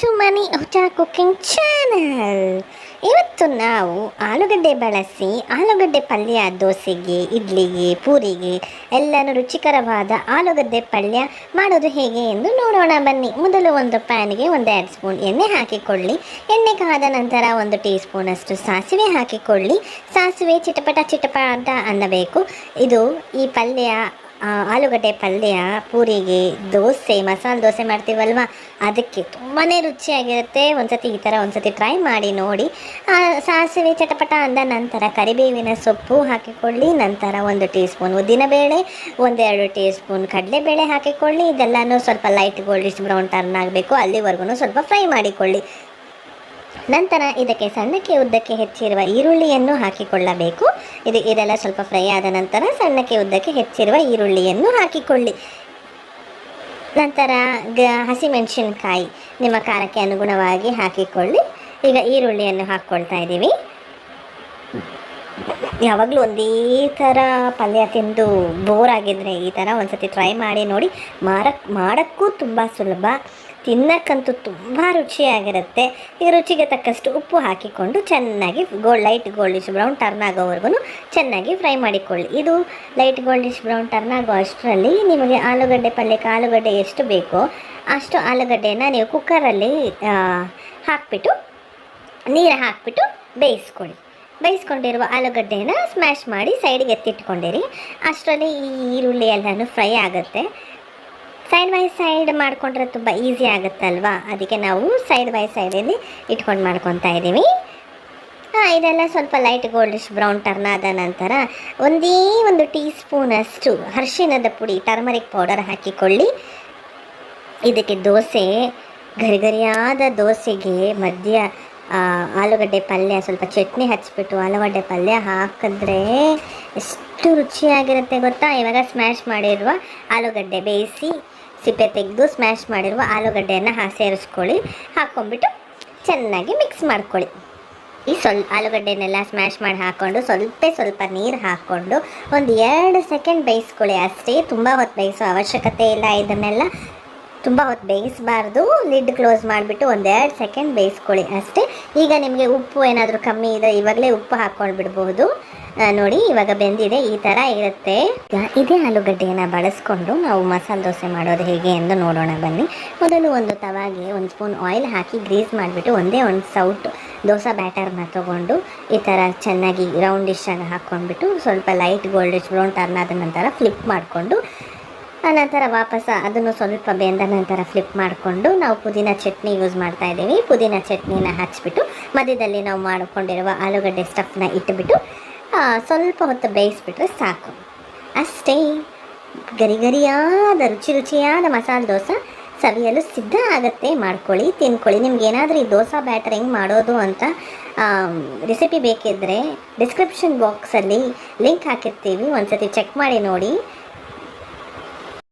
To ಮನಿ ಊಟ cooking channel ಇವತ್ತು ನಾವು ಆಲೂಗಡ್ಡೆ ಬಳಸಿ ಆಲೂಗಡ್ಡೆ ಪಲ್ಯ, ದೋಸೆಗೆ, ಇಡ್ಲಿಗೆ, ಪೂರಿಗೆ ಎಲ್ಲನೂ ರುಚಿಕರವಾದ ಆಲೂಗಡ್ಡೆ ಪಲ್ಯ ಮಾಡೋದು ಹೇಗೆ ಎಂದು ನೋಡೋಣ. ಬನ್ನಿ, ಮೊದಲು ಒಂದು ಪ್ಯಾನ್ಗೆ ಒಂದು ಎರಡು ಸ್ಪೂನ್ ಎಣ್ಣೆ ಹಾಕಿಕೊಳ್ಳಿ. ಎಣ್ಣೆ ಕಾದ ನಂತರ ಒಂದು ಟೀ ಸ್ಪೂನಷ್ಟು ಸಾಸಿವೆ ಹಾಕಿಕೊಳ್ಳಿ. ಸಾಸಿವೆ ಚಿಟಪಟ ಚಿಟಪಟ ಅನ್ನಬೇಕು. ಇದು ಈ ಪಲ್ಯ ಆಲೂಗಡ್ಡೆ ಪಲ್ಯ, ಪೂರಿಗೆ, ದೋಸೆ, ಮಸಾಲೆ ದೋಸೆ ಮಾಡ್ತೀವಲ್ವ? ಅದಕ್ಕೆ ತುಂಬಾ ರುಚಿಯಾಗಿರುತ್ತೆ. ಒಂದ್ಸತಿ ಈ ಥರ ಒಂದ್ಸತಿ ಟ್ರೈ ಮಾಡಿ ನೋಡಿ. ಸಾಸಿವೆ ಚಟಪಟ ಅಂದ ನಂತರ ಕರಿಬೇವಿನ ಸೊಪ್ಪು ಹಾಕಿಕೊಳ್ಳಿ. ನಂತರ ಒಂದು ಟೀ ಸ್ಪೂನ್ ಉದ್ದಿನಬೇಳೆ, ಒಂದೆರಡು ಟೀ ಸ್ಪೂನ್ ಕಡಲೆಬೇಳೆ ಹಾಕಿಕೊಳ್ಳಿ. ಇದೆಲ್ಲನೂ ಸ್ವಲ್ಪ ಲೈಟ್ ಗೋಲ್ಡಿಶ್ ಬ್ರೌನ್ ಟರ್ನ್ ಆಗಬೇಕು. ಅಲ್ಲಿವರೆಗೂ ಸ್ವಲ್ಪ ಫ್ರೈ ಮಾಡಿಕೊಳ್ಳಿ. ನಂತರ ಇದಕ್ಕೆ ಸಣ್ಣಕ್ಕೆ ಉದ್ದಕ್ಕೆ ಹೆಚ್ಚಿರುವ ಈರುಳ್ಳಿಯನ್ನು ಹಾಕಿಕೊಳ್ಳಬೇಕು. ಇದು ಇದೆಲ್ಲ ಸ್ವಲ್ಪ ಫ್ರೈ ಆದ ನಂತರ ಸಣ್ಣಕ್ಕೆ ಉದ್ದಕ್ಕೆ ಹೆಚ್ಚಿರುವ ಈರುಳ್ಳಿಯನ್ನು ಹಾಕಿಕೊಳ್ಳಿ. ನಂತರ ಗ, ಹಸಿಮೆಣಸಿನ್ಕಾಯಿ ನಿಮ್ಮ ಖಾರಕ್ಕೆ ಅನುಗುಣವಾಗಿ ಹಾಕಿಕೊಳ್ಳಿ. ಈಗ ಈರುಳ್ಳಿಯನ್ನು ಹಾಕ್ಕೊಳ್ತಾ ಇದ್ದೀವಿ. ಯಾವಾಗಲೂ ಒಂದೇ ಥರ ಪಲ್ಯ ತಿಂದು ಬೋರ್ ಆಗಿದ್ರೆ ಈ ಥರ ಒಂದು ಸತಿ ಟ್ರೈ ಮಾಡಿ ನೋಡಿ ಮಾರಕ್, ಮಾಡೋಕ್ಕೂ ತುಂಬ ಸುಲಭ. ತಿನ್ನಕ್ಕಂತೂ ತುಂಬ ರುಚಿಯಾಗಿರುತ್ತೆ. ಈಗ ರುಚಿಗೆ ತಕ್ಕಷ್ಟು ಉಪ್ಪು ಹಾಕಿಕೊಂಡು ಚೆನ್ನಾಗಿ gold light goldish brown turn ಆಗೋವರೆಗೂ ಚೆನ್ನಾಗಿ ಫ್ರೈ ಮಾಡಿಕೊಳ್ಳಿ. ಇದು ಲೈಟ್ ಗೋಲ್ಡಿಶ್ ಬ್ರೌನ್ ಟರ್ನ್ ಆಗೋ ಅಷ್ಟರಲ್ಲಿ ನಿಮಗೆ ಆಲೂಗಡ್ಡೆ ಪಲ್ಯಕ್ಕೆ ಆಲೂಗಡ್ಡೆ ಎಷ್ಟು ಬೇಕೋ ಅಷ್ಟು ಆಲೂಗಡ್ಡೆಯನ್ನು ನೀವು ಕುಕ್ಕರಲ್ಲಿ ಹಾಕಿಬಿಟ್ಟು, ನೀರು ಹಾಕಿಬಿಟ್ಟು ಬೇಯಿಸ್ಕೊಳ್ಳಿ. ಬೇಯಿಸ್ಕೊಂಡಿರುವ ಆಲೂಗಡ್ಡೆಯನ್ನು ಸ್ಮ್ಯಾಶ್ ಮಾಡಿ ಸೈಡಿಗೆ ಎತ್ತಿಟ್ಕೊಂಡಿರಿ. ಅಷ್ಟರಲ್ಲಿ ಈ ಈರುಳ್ಳಿ ಎಲ್ಲನೂ ಫ್ರೈ ಆಗುತ್ತೆ. ಸೈಡ್ ಬೈ ಸೈಡ್ ಮಾಡಿಕೊಂಡ್ರೆ ತುಂಬ ಈಸಿ ಆಗುತ್ತಲ್ವಾ? ಅದಕ್ಕೆ ನಾವು ಸೈಡ್ ಬೈ ಸೈಡಲ್ಲಿ ಇಟ್ಕೊಂಡು ಮಾಡ್ಕೊತಾ ಇದ್ದೀವಿ ಹಾಂ, ಇದೆಲ್ಲ ಸ್ವಲ್ಪ ಲೈಟ್ ಗೋಲ್ಡಿಶ್ ಬ್ರೌನ್ ಟರ್ನ್ ಆದ ನಂತರ ಒಂದೇ ಒಂದು ಟೀ ಸ್ಪೂನಷ್ಟು ಹರ್ಷಿನದ ಪುಡಿ ಟರ್ಮರಿಕ್ ಪೌಡರ್ ಹಾಕಿಕೊಳ್ಳಿ. ಇದಕ್ಕೆ ದೋಸೆ, ಗರಿಗರಿಯಾದ ದೋಸೆಗೆ ಮಧ್ಯ ಆಲೂಗಡ್ಡೆ ಪಲ್ಯ, ಸ್ವಲ್ಪ ಚಟ್ನಿ ಹಚ್ಬಿಟ್ಟು ಆಲೂಗಡ್ಡೆ ಪಲ್ಯ ಹಾಕಿದ್ರೆ ಎಷ್ಟು ರುಚಿಯಾಗಿರುತ್ತೆ ಗೊತ್ತಾ? ಇವಾಗ ಸ್ಮ್ಯಾಶ್ ಮಾಡಿರುವ ಆಲೂಗಡ್ಡೆ ಬೇಯಿಸಿ ಸಿಪ್ಪೆ ತೆಗೆದು ಸ್ಮ್ಯಾಶ್ ಮಾಡಿರುವ ಆಲೂಗಡ್ಡೆಯನ್ನು ಹಾ, ಸೇರಿಸ್ಕೊಳ್ಳಿ. ಹಾಕ್ಕೊಂಬಿಟ್ಟು ಚೆನ್ನಾಗಿ ಮಿಕ್ಸ್ ಮಾಡ್ಕೊಳ್ಳಿ. ಈ ಸ್ವಲ್ಪ ಆಲೂಗಡ್ಡೆನೆಲ್ಲ ಸ್ಮ್ಯಾಶ್ ಮಾಡಿ ಹಾಕ್ಕೊಂಡು ಸ್ವಲ್ಪ ಸ್ವಲ್ಪ ನೀರು ಹಾಕ್ಕೊಂಡು ಒಂದು ಎರಡು ಸೆಕೆಂಡ್ ಬೇಯಿಸ್ಕೊಳ್ಳಿ. ಅಷ್ಟೇ ತುಂಬ ಹೊತ್ತು ಬೇಯಿಸೋ ಅವಶ್ಯಕತೆ ಇಲ್ಲ ಇದನ್ನೆಲ್ಲ. ತುಂಬ ಹೊತ್ತು ಬೇಯಿಸಬಾರ್ದು ಲಿಡ್ ಕ್ಲೋಸ್ ಮಾಡಿಬಿಟ್ಟು ಒಂದೆರಡು ಸೆಕೆಂಡ್ ಬೇಯಿಸ್ಕೊಳ್ಳಿ ಅಷ್ಟೇ. ಈಗ ನಿಮಗೆ ಉಪ್ಪು ಏನಾದರೂ ಕಮ್ಮಿ ಇದೆ, ಇವಾಗಲೇ ಉಪ್ಪು ಹಾಕ್ಕೊಂಡು ಬಿಡ್ಬೋದು. ನೋಡಿ, ಇವಾಗ ಬೆಂದಿದೆ, ಈ ಥರ ಇರುತ್ತೆ. ಇದೇ ಆಲೂಗಡ್ಡೆಯನ್ನು ಬಳಸ್ಕೊಂಡು ನಾವು ಮಸಾಲೆ ದೋಸೆ ಮಾಡೋದು ಹೇಗೆ ಎಂದು ನೋಡೋಣ ಬನ್ನಿ. ಮೊದಲು ಒಂದು ತವಾಗೆ, ಒಂದು ಸ್ಪೂನ್ ಆಯಿಲ್ ಹಾಕಿ ಗ್ರೀಸ್ ಮಾಡಿಬಿಟ್ಟು ಒಂದೇ ಒಂದು ಸೌಟ್ ದೋಸೆ ಬ್ಯಾಟರ್ನ ತೊಗೊಂಡು ಈ ಥರ ಚೆನ್ನಾಗಿ ರೌಂಡಿಶ್ ಆಗಿ ಹಾಕ್ಕೊಂಡ್ಬಿಟ್ಟು ಸ್ವಲ್ಪ ಲೈಟ್ ಗೋಲ್ಡಿಶ್ ಬ್ರೌನ್ ಟರ್ನ್ ಆದ ನಂತರ ಫ್ಲಿಪ್ ಮಾಡಿಕೊಂಡು ಆನಂತರ ವಾಪಸ್ ಅದನ್ನು ಸ್ವಲ್ಪ ಬೆಂದ ನಂತರ ಫ್ಲಿಪ್ ಮಾಡಿಕೊಂಡು ನಾವು ಪುದೀನ ಚಟ್ನಿ ಯೂಸ್ ಮಾಡ್ತಾ ಇದ್ದೀವಿ. ಪುದೀನ ಚಟ್ನಿನ ಹಚ್ಬಿಟ್ಟು ಮಧ್ಯದಲ್ಲಿ ನಾವು ಮಾಡಿಕೊಂಡಿರುವ ಆಲೂಗಡ್ಡೆ ಸ್ಟಫ್ನ ಇಟ್ಟುಬಿಟ್ಟು ಸ್ವಲ್ಪ ಹೊತ್ತು ಬೇಯಿಸ್ಬಿಟ್ರೆ ಸಾಕು. ಅಷ್ಟೇ. ಗರಿ ಗರಿಯಾದ ರುಚಿ ರುಚಿಯಾದ ಮಸಾಲೆ ದೋಸೆ ಸವಿಯಲು ಸಿದ್ಧ ಆಗುತ್ತೆ. ಮಾಡ್ಕೊಳ್ಳಿ, ತಿನ್ಕೊಳ್ಳಿ. ನಿಮ್ಗೆ ಏನಾದರೂ ಈ ದೋಸೆ ಬ್ಯಾಟರ್ ಹೆಂಗೆ ಮಾಡೋದು ಅಂತ ರೆಸಿಪಿ ಬೇಕಿದ್ದರೆ ಡಿಸ್ಕ್ರಿಪ್ಷನ್ ಬಾಕ್ಸಲ್ಲಿ ಲಿಂಕ್ ಹಾಕಿರ್ತೀವಿ. ಒಂದ್ಸತಿ ಚೆಕ್ ಮಾಡಿ ನೋಡಿ.